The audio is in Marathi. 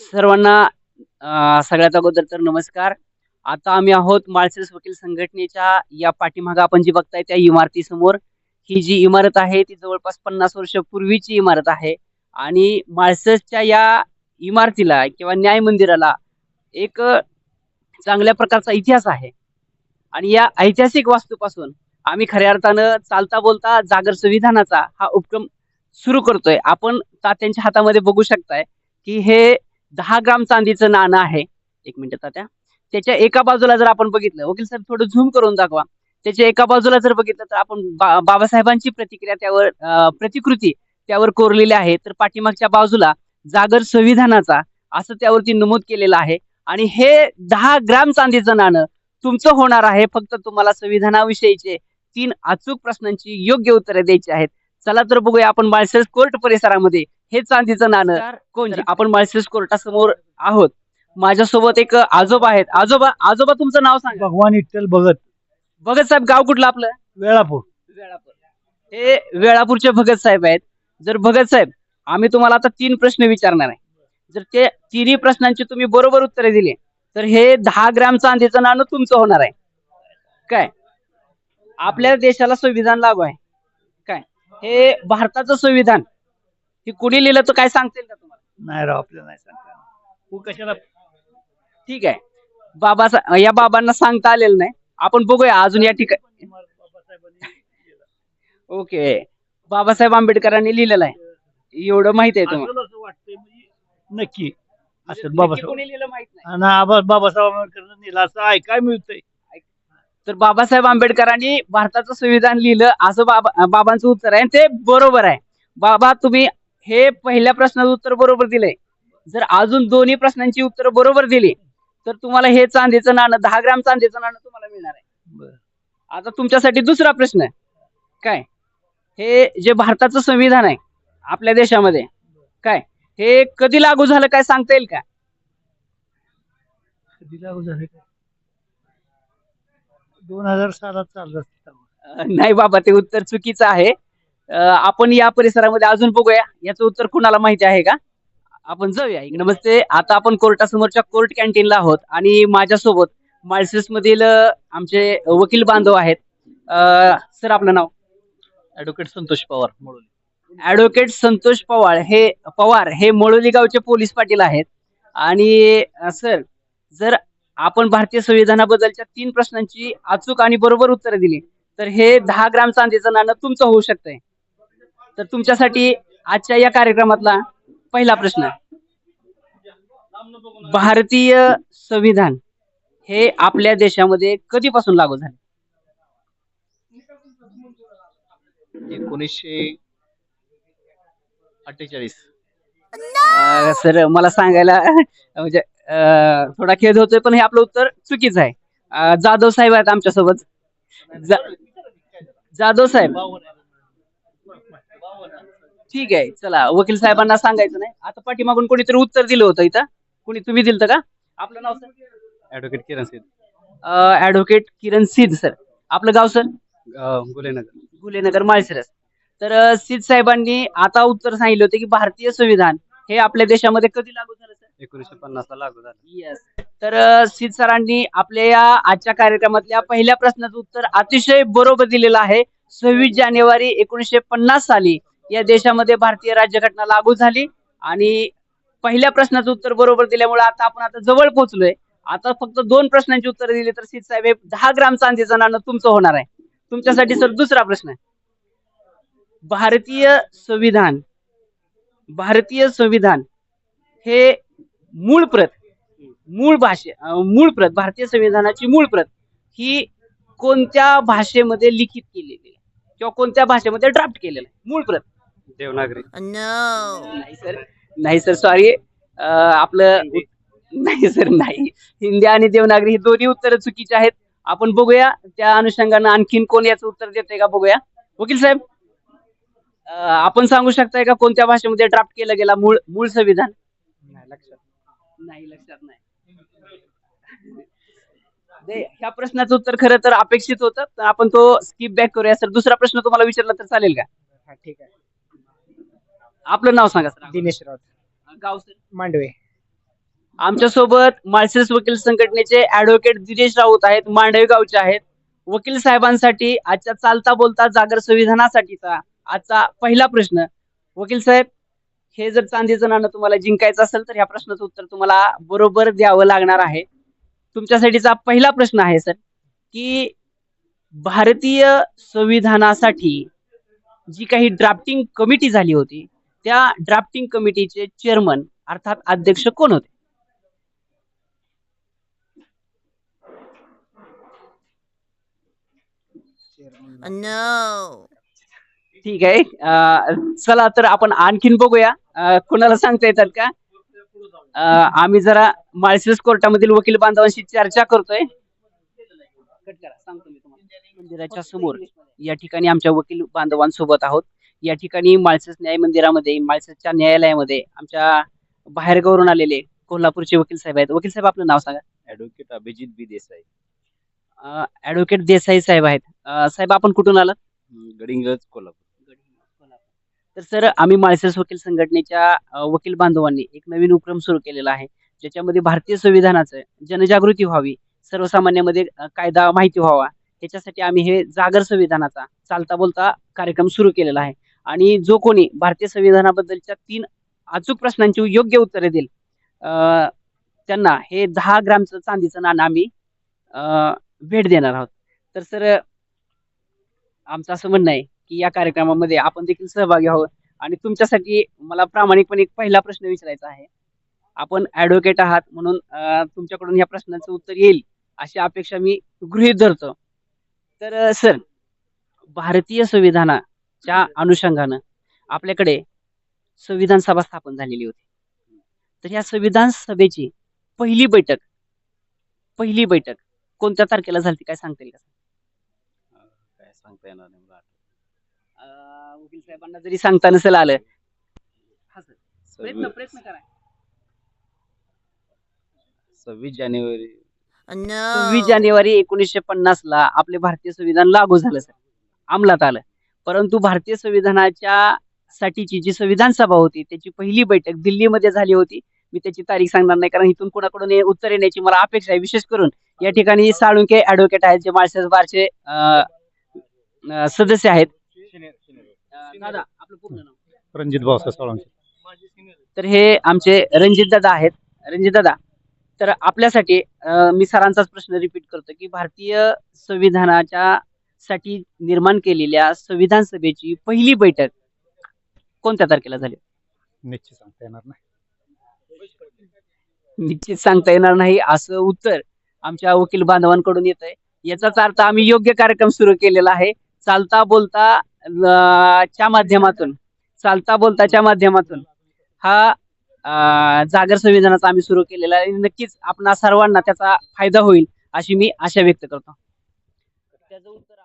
सर्वांना सगळ्यात अगोदर तर नमस्कार. आता आम्ही आहोत माळशिरस वकील संघटनेच्या या पाठीमागा आपण जी बघताय त्या इमारतीसमोर. ही जी इमारत आहे ती जवळपास पन्नास वर्षपूर्वीची इमारत आहे आणि माळशिरसच्या या इमारतीला किंवा न्याय मंदिराला एक चांगल्या प्रकारचा इतिहास आहे आणि या ऐतिहासिक वास्तूपासून आम्ही खऱ्या अर्थानं चालता बोलता जागर संविधानाचा हा उपक्रम सुरू करतोय. आपण तात्यांच्या हातामध्ये बघू शकताय, की हे दहा ग्राम चांदीचं नाणं आहे. एक मिनिट तात्या. त्याच्या एका बाजूला जर आपण बघितलं, वकील साहेब थोडं झूम करून दाखवा. त्याच्या एका बाजूला जर बघितलं तर आपण बा बाबासाहेबांची प्रतिक्रिया त्यावर प्रतिकृती त्यावर कोरलेली आहे. तर पाठीमागच्या बाजूला जागर संविधानाचा असं त्यावरती नमूद केलेलं आहे आणि हे दहा ग्राम चांदीचं नाणं तुमचं होणार आहे. फक्त तुम्हाला संविधानाविषयीचे तीन अचूक प्रश्नांची योग्य उत्तरे द्यायची आहेत. चला तर बघूया आपण माळशिरस कोर्ट परिसरामध्ये हे चांदीचं नाणं कोण? आपण माळशिरस कोर्टासमोर आहोत. माझ्यासोबत एक आजोबा आहेत. आजोबा आजोबा तुमचं नाव सांगा. भगवान विठ्ठल भगत भगत साहेब गाव कुठलं आपलं? वेळापूर वेळापूर. हे वेळापूरचे भगत साहेब आहेत. जर भगत साहेब आम्ही तुम्हाला आता 3 प्रश्न विचारणार आहे. जर ते तिन्ही प्रश्नांची तुम्ही बरोबर उत्तरे दिली, तर हे 10 ग्रॅम चांदीचं नाणं तुमचं होणार आहे. काय? आपल्या देशाला संविधान लागू आहे. काय? हे भारताचं संविधान हे कुणी लिहिलं तर काय सांगता येईल का तुम्हाला? नाही राव आपल्याला नाही सांगता. तू कशाला ठीक आहे. बाबा या बाबांना सांगता आलेलं नाही. आपण बघूया अजून या ठिकाणी ओके. बाबासाहेब आंबेडकरांनी लिहिलेलं आहे. एवढं माहिती आहे तुम्हाला? आपल्याला असं वाटतंय म्हणजे नक्की नक्की बाबासाहेब कोणी लिहिलं माहीत नाही. आणि आबा बाबासाहेब आंबेडकर नेला असं ऐकाय मिळतंय तर बाबासाहेब आंबेडकरांनी भारताचं संविधान लिहिलं असं बाबा बाबांचं उत्तर आहे आणि ते बरोबर आहे. बाबा तुम्ही हे पहिल्या प्रश्नाचं उत्तर बरोबर दिलंय. जर अजून दोन्ही प्रश्नांची उत्तर बरोबर दिली, तर तुम्हाला हे चांदीचं नाणं 10 ग्रॅम चांदीचं नाणं तुम्हाला मिळणार आहे. बरं. आता तुमच्यासाठी दुसरा प्रश्न आहे. काय? हे जे भारताचं संविधान आहे आपल्या देशामध्ये काय? हे कधी लागू झालं काय सांगता येईल का? कधी लागू झाले काय दोन हजार सालात चाललं नाही बाबा ते उत्तर चुकीचं आहे. आपण या परिसरामध्ये अजून बघूया. याचं उत्तर कुणाला माहिती आहे का? आपण जाऊया. नमस्ते. आता आपण कोर्टासमोरच्या कोर्ट कॅन्टीनला आहोत आणि माझ्यासोबत माळशिरसमधील अ, आमचे वकील बांधव आहेत. सर आपलं नाव? ऍडव्होकेट संतोष पवार म्हणून ॲडव्होकेट संतोष पवार हे पवार हे मळोली गावचे पोलीस पाटील आहेत आणि सर जर आपण भारतीय संविधानाबद्दलच्या 3 प्रश्नांची अचूक आणि बरोबर उत्तरं दिली, तर हे 10 ग्रॅम चांदीचं नाणं तुमचं होऊ शकतंय. तर तुमच्यासाठी आजच्या या कार्यक्रमातला पहिला प्रश्न. भारतीय संविधान हे आपल्या देशामध्ये कधीपासून लागू झाले? एकोणीसशे अठ्ठेचाळीस सर मला सांगायला म्हणजे थोडा खेद होतोय पण हे आपलं उत्तर चुकीचं आहे. जाधव साहेब आहेत आमच्यासोबत. जाधव साहेब. ठीक आहे. चला वकील साहेबांना सांगायचं नाही. आता पाठीमागून कोणीतरी उत्तर दिलं होतं इथं. कोणी तुम्ही दिलतं का? आपलं नाव सर? ऍडव्होकेट किरण सिंग अ, ॲडव्होकेट किरण सिध सर. आपलं गाव सर? गुलेनगर गुलेनगर माळशिरस. तर सिध साहेबांनी आता उत्तर सांगितलं होतं की भारतीय संविधान हे आपल्या देशामध्ये कधी लागू झालं सर? एकोणीसशे पन्नास ला लागू झालं येस. तर अ, सिद सरांनी आपल्या या आजच्या कार्यक्रमातल्या पहिल्या प्रश्नाचं उत्तर अतिशय बरोबर दिलेलं आहे. 26 जानेवारी 1950 साली या देशामध्ये भारतीय राज्यघटना लागू झाली आणि पहिल्या प्रश्नाचं उत्तर बरोबर दिल्यामुळे आता आपण आता जवळ पोहोचलोय. आता फक्त दोन प्रश्नांची उत्तरं दिली तर सीत साहेब हे 10 ग्राम चांदीचं नाणं तुमचं होणार आहे. तुमच्यासाठी सर दुसरा प्रश्न आहे. भारतीय संविधान भारतीय संविधान हे मूळ प्रत मूळ भाषे मूळ प्रत भारतीय संविधानाची मूळ प्रत ही कोणत्या भाषेमध्ये लिखित केलेली किंवा कोणत्या भाषेमध्ये ड्राफ्ट केलेलं आहे मूळ प्रत देवनागरी. नाही सर. नाही सर सॉरी आपलं नाही सर नाही. हिंदी आणि देवनागरी ही दोन्ही उत्तरं चुकीची आहेत. आपण बघूया. त्या अनुषंगानं आणखीन कोण याचं उत्तर देतंय का बघूया. वकील साहेब आपण सांगू शकताय का कोणत्या भाषेमध्ये ड्राफ्ट केलं गेला मूळ मूळ संविधान? नाही लक्षात. नाही लक्षात नाही. दे, ह्या प्रश्नाचं उत्तर खरं तर अपेक्षित होतं. तर आपण तो स्किप बॅक करूया. सर दुसरा प्रश्न तुम्हाला विचारला तर चालेल का? ठीक आहे. आपलं नाव सांगा सर. दिनेश राऊत. गाव सर? मांडवे. आमच्यासोबत माळशिरस वकील संघटनेचे ऍडव्होकेट दिनेश राऊत आहेत मांडवे गावचे आहेत. वकील साहेबांसाठी आजच्या चालता बोलता जागर संविधानासाठीचा आजचा पहिला प्रश्न. वकील साहेब हे जर चांदीचं नाणं तुम्हाला जिंकायचं असेल तर ह्या प्रश्नाचं उत्तर तुम्हाला बरोबर द्यावं लागणार आहे. तुमच्यासाठीचा पहिला प्रश्न आहे सर की भारतीय संविधानासाठी जी काही ड्राफ्टिंग कमिटी झाली होती त्या ड्राफ्टिंग कमिटीचे चेअरमन अर्थात अध्यक्ष कोण होते? No. ठीक आहे. चला तर आपण आणखीन बघूया. कोणाला सांगता येतात का? आम्ही जरा माळशिरस कोर्टामधील वकील बांधवांशी चर्चा करतोय. मंदिराच्या समोर या ठिकाणी आमच्या वकील बांधवांसोबत आहोत. या ठिकाणी माळशिरस न्याय मंदिरामध्ये माळशिरसच्या न्यायालयामध्ये आमच्या बाहेरगावरून आलेले कोल्हापूरचे वकील साहेब आहेत. वकील साहेब आपलं नाव सांगा. Advocate Abhijit B Desai. Advocate Desai साहेब आहेत. साहेब आपण कुठून आलात? हम्म, गडिंग्लज कोल्हापूर. तर सर आम्ही माळसेस वकील संघटनेच्या वकील बांधवांनी एक नवीन उपक्रम सुरू केलेला आहे. ज्याच्यामध्ये भारतीय संविधानाचं जनजागृती व्हावी सर्वसामान्यामध्ये कायदा माहिती व्हावा. त्याच्यासाठी आम्ही हे जागर संविधानाचा चालता बोलता कार्यक्रम सुरू केलेला आहे. आणि जो कोणी भारतीय संविधानाबद्दलच्या तीन अचूक प्रश्नांची योग्य उत्तरे देईल त्यांना हे दहा ग्रामचं चांदीचं नाणं आम्ही भेट देणार आहोत. तर सर आमचं असं म्हणणं आहे की या कार्यक्रमामध्ये आपण देखील सहभागी आहोत आणि तुमच्यासाठी मला प्रामाणिकपणे एक पहिला प्रश्न विचारायचा आहे. आपण ऍडव्होकेट आहात म्हणून तुमच्याकडून या प्रश्नाचं उत्तर येईल अशी अपेक्षा मी गृहीत धरतो. तर सर भारतीय संविधाना संविधानाच्या अनुषंगानं आपल्याकडे संविधान सभा स्थापन झालेली होती. तर या संविधान सभेची पहिली बैठक पहिली बैठक कोणत्या तारखेला झाली काय सांगता येईल का? काय सांगता येणार नाही मला अं, वकील साहेबांना जरी सांगता नसेल आलं. हा सर प्रयत्न सव्वीस प्रयत्न करा. सव्वीस जानेवारी. सव्वीस जानेवारी एकोणीसशे पन्नास ला आपले भारतीय संविधान लागू झालं सर. अंमलात आलं. परंतु भारतीय संविधानाच्या साठीची जी संविधान सभा होती त्याची पहिली बैठक दिल्लीमध्ये झाली होती. मी त्याची तारीख सांगणार नाही कारण इथून कोणाकडून उत्तर येण्याची मला अपेक्षा आहे. विशेष करून या ठिकाणी साळुंके ऍडव्होकेट आहेत जे माळशेज बारचे सदस्य आहेत. दादा आपलं पूर्ण नाव. रणजित भाऊसाहेब साळुंके तर हे आमचे रणजित दादा आहेत. रणजित दादा तर आपल्यासाठी मी सरांचाच प्रश्न रिपीट करतो की भारतीय संविधानाच्या साठी निर्माण केलेल्या संविधान सभेची पहिली बैठक कोणत्या तारखेला झाली? निश्चित सांगता येणार नाही. निश्चित सांगता येणार नाही असं उत्तर आमच्या वकील बांधवांकडून येत आहे याचाच अर्थ आम्ही योग्य कार्यक्रम सुरू केलेला आहे. चालता बोलता च्या माध्यमातून चालता बोलताच्या माध्यमातून हा जागर संविधानाचा आम्ही सुरू केलेला आहे. नक्कीच आपणा सर्वांना त्याचा फायदा होईल अशी मी आशा व्यक्त करतो. त्याचं उत्तर